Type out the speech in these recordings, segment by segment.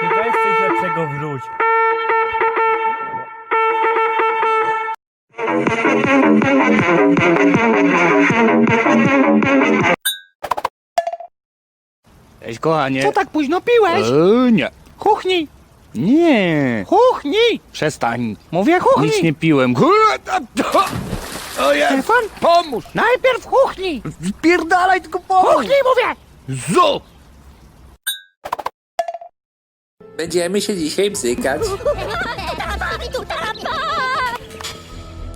Ty weź coś lepszego wróć. Cześć kochanie. Co tak późno piłeś? Eee, nie. Chuchnij! Nie. Chuchnij! Przestań. Mówię chuchnij! Nic nie piłem. O. Stefan, Pomóż. najpierw chuchnij! Spierdalaj tylko pomóż. Chuchnij mówię! Zo. Będziemy się dzisiaj bzykać.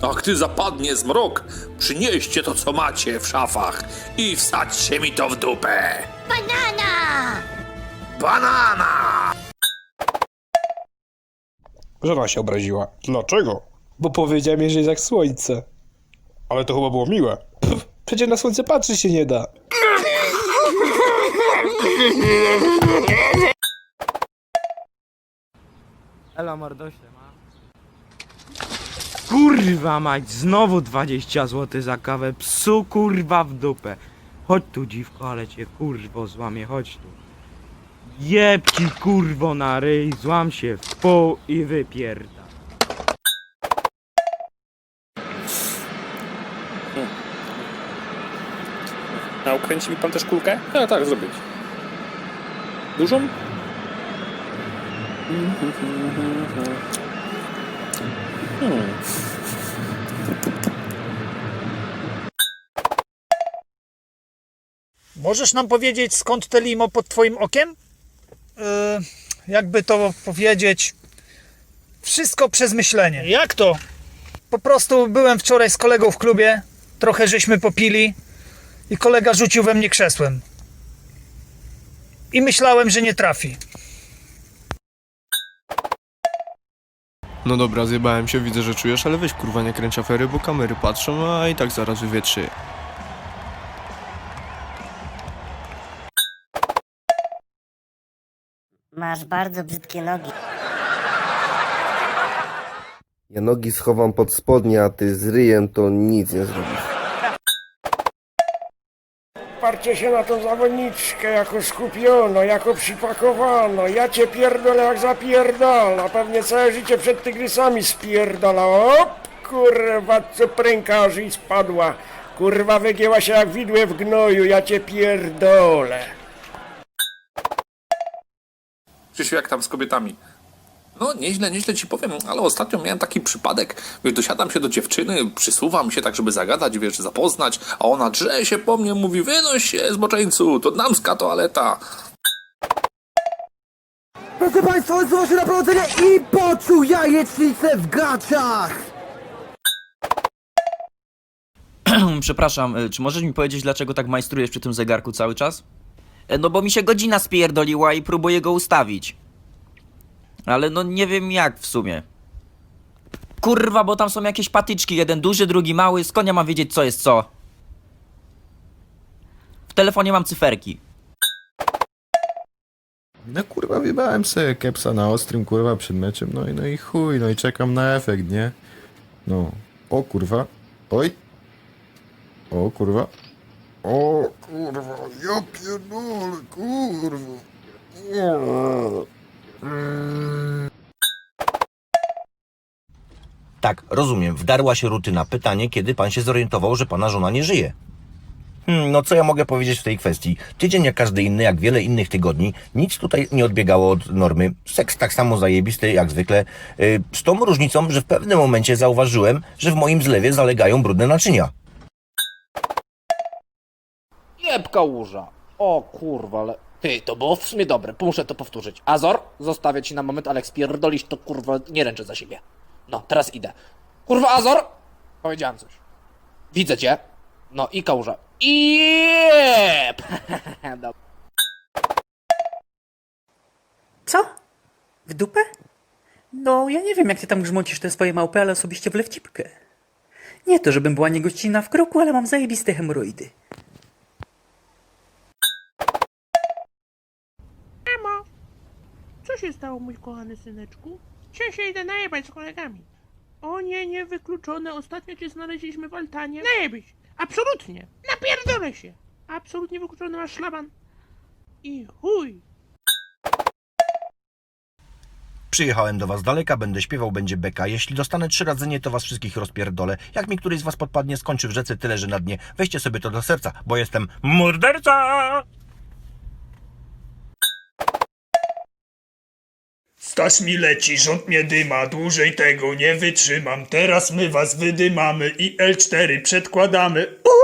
A gdy zapadnie zmrok, przynieście to, co macie w szafach i wsadźcie mi to w dupę. Banana! Banana! Żona się obraziła. Dlaczego? Bo powiedziałem że jest jak słońce. Ale to chyba było miłe. Pff, przecież na słońce patrzeć się nie da. Ela mordośnie ma. Kurwa mać, znowu 20 zł za kawę. Psu kurwa w dupę. Chodź tu dziwko, ale cię kurwo złamie, chodź tu. Jeb kurwo na ryj, złam się w pół i wypierda. A ukręci mi pan też kulkę? Tak, tak, zrobić. Dużą? Hmm. Możesz nam powiedzieć, skąd te limo pod twoim okiem? Yy, jakby to powiedzieć, wszystko przez myślenie. Jak to? Po prostu byłem wczoraj z kolegą w klubie, trochę żeśmy popili i kolega rzucił we mnie krzesłem. I myślałem, że nie trafi. No dobra, zjebałem się, widzę, że czujesz, ale weź kurwa nie kręć afery, bo kamery patrzą, a i tak zaraz wywietrzy. Masz bardzo brzydkie nogi. Ja nogi schowam pod spodnie, a ty z ryjem to nic nie zrobisz. Parcie się na tą zawodniczkę, jako skupiono, jako przypakowano. Ja cię pierdolę jak zapierdala. Pewnie całe życie przed tygrysami spierdala. Op, kurwa, co prękarzy i spadła. Kurwa, wygięła się jak widły w gnoju. Ja cię pierdolę. Krzysiu, jak tam z kobietami? No, nieźle, nieźle ci powiem, ale ostatnio miałem taki przypadek, wiesz, dosiadam się do dziewczyny, przysuwam się tak, żeby zagadać, wiesz, zapoznać, a ona drze się po mnie, mówi, wynoś się, zboczeńcu, to damska toaleta. Proszę Państwa, zło się na prowadzenie i poczuł jajecznicę w gaciach! Przepraszam, y, czy możesz mi powiedzieć, dlaczego tak majstrujesz przy tym zegarku cały czas? E, No bo mi się godzina spierdoliła i próbuję go ustawić. Ale no nie wiem jak w sumie. Kurwa, bo tam są jakieś patyczki, jeden duży, drugi mały, skąd ja mam wiedzieć co jest co? W telefonie mam cyferki. No kurwa, wjebałem sobie kepsa na ostrym, kurwa, przed meczem, no i, no i chuj, no i czekam na efekt, nie? No, o kurwa, oj, o kurwa, o kurwa, ja pierdolę, kurwa. Tak, rozumiem. Wdarła się rutyna. Pytanie, kiedy pan się zorientował, że pana żona nie żyje? Hmm, no co ja mogę powiedzieć w tej kwestii? Tydzień jak każdy inny, jak wiele innych tygodni, nic tutaj nie odbiegało od normy. Seks tak samo zajebisty jak zwykle. Yy, z tą różnicą, że w pewnym momencie zauważyłem, że w moim zlewie zalegają brudne naczynia. Jebka łóża. O kurwa, ale... Ty, to było w sumie dobre, muszę to powtórzyć. Azor, zostawię ci na moment, ale spierdolisz, to kurwa nie ręczę za siebie. No, teraz idę. Kurwa, Azor! Powiedziałem coś. Widzę cię. No i kałuża. Jep! Dobra. Co? W dupę? No, ja nie wiem, jak ty tam grzmocisz te swoje małpy, ale osobiście w lewcipkę. Nie to, żebym była niegościnna w kroku, ale mam zajebiste hemoroidy. Co się stało, mój kochany syneczku? Dzisiaj się idę najebać z kolegami. O nie, niewykluczone. Ostatnio cię znaleźliśmy w altanie. Najebić! Absolutnie! Napierdolę się! Absolutnie wykluczony masz szlaban. I chuj! Przyjechałem do was z daleka, będę śpiewał, będzie beka. Jeśli dostanę trzy razy nie, to was wszystkich rozpierdolę. Jak mi któryś z was podpadnie, skończy w rzece tyle, że na dnie. Weźcie sobie to do serca, bo jestem morderca! Staś mi leci, rząd mnie dyma, dłużej tego nie wytrzymam. Teraz my was wydymamy i L4 przedkładamy. Uuu!